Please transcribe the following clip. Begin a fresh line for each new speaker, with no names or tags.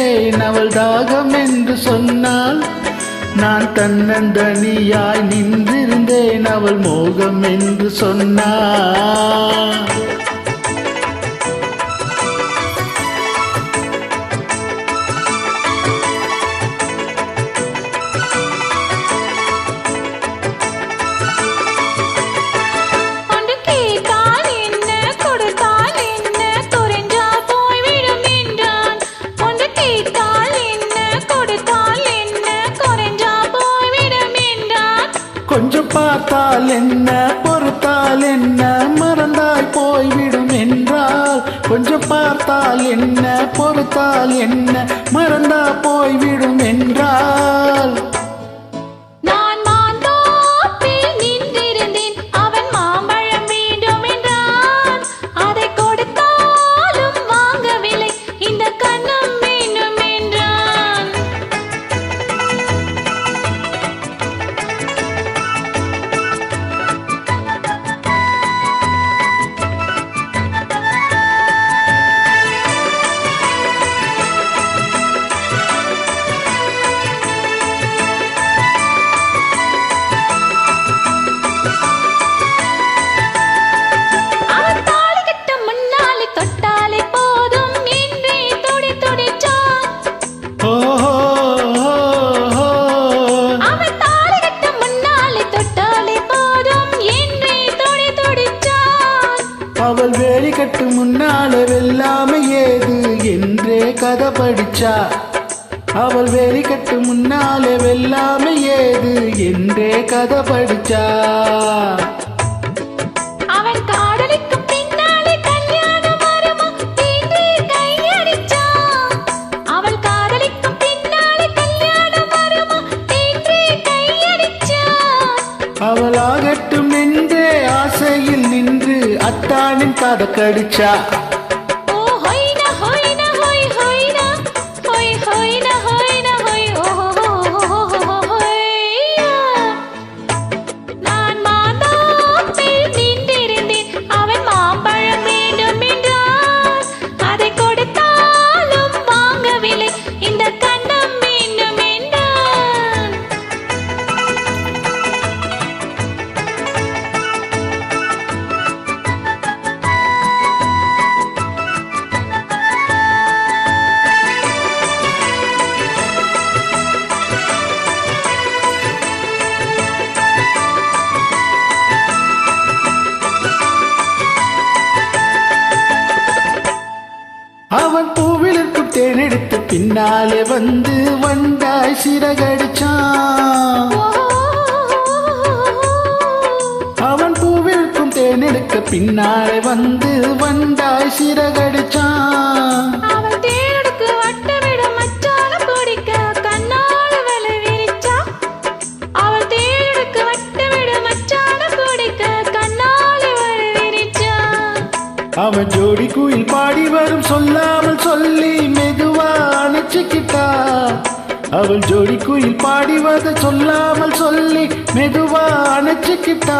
அவள் தாகம் என்று சொன்னால் நான் தன்னந்தனியாய் நின்றிருந்தேன் அவள் மோகம் என்று சொன்னாள் கொஞ்சம் பார்த்தால் என்ன? பொறுத்தால் என்ன? மறந்தாய் போய்விடும் என்றால் கொஞ்சம் பார்த்தால் என்ன? பொறுத்தால் என்ன? மறந்தா போய்விடும்
முன்னால
வெல்லாம ஏது என்றே கதை படிச்சா. அவள் வேலி கட்டு முன்னாலே வெல்லாம ஏது என்றே கதை படிச்சா அவளாகட்டும் என்றே ஆசையில் நின்று அத்தானின் கதை கடிச்சா தேனெடுத்து பின்னாலே வந்து வண்டாய் சிறகடிச்சான். அவன் பூவிற்கும் தேனெடுக்க பின்னாலே வந்து வண்டாய் சிறகடிச்சான். அவன் ஜோடி குயில் பாடி வரும் சொல்லாமல் சொல்லி வச்சுக்கிட்டா அவள் ஜோடி குயில் பாடிவத சொல்லாமல் சொல்லி மெதுவா அணைச்சுக்கிட்டா?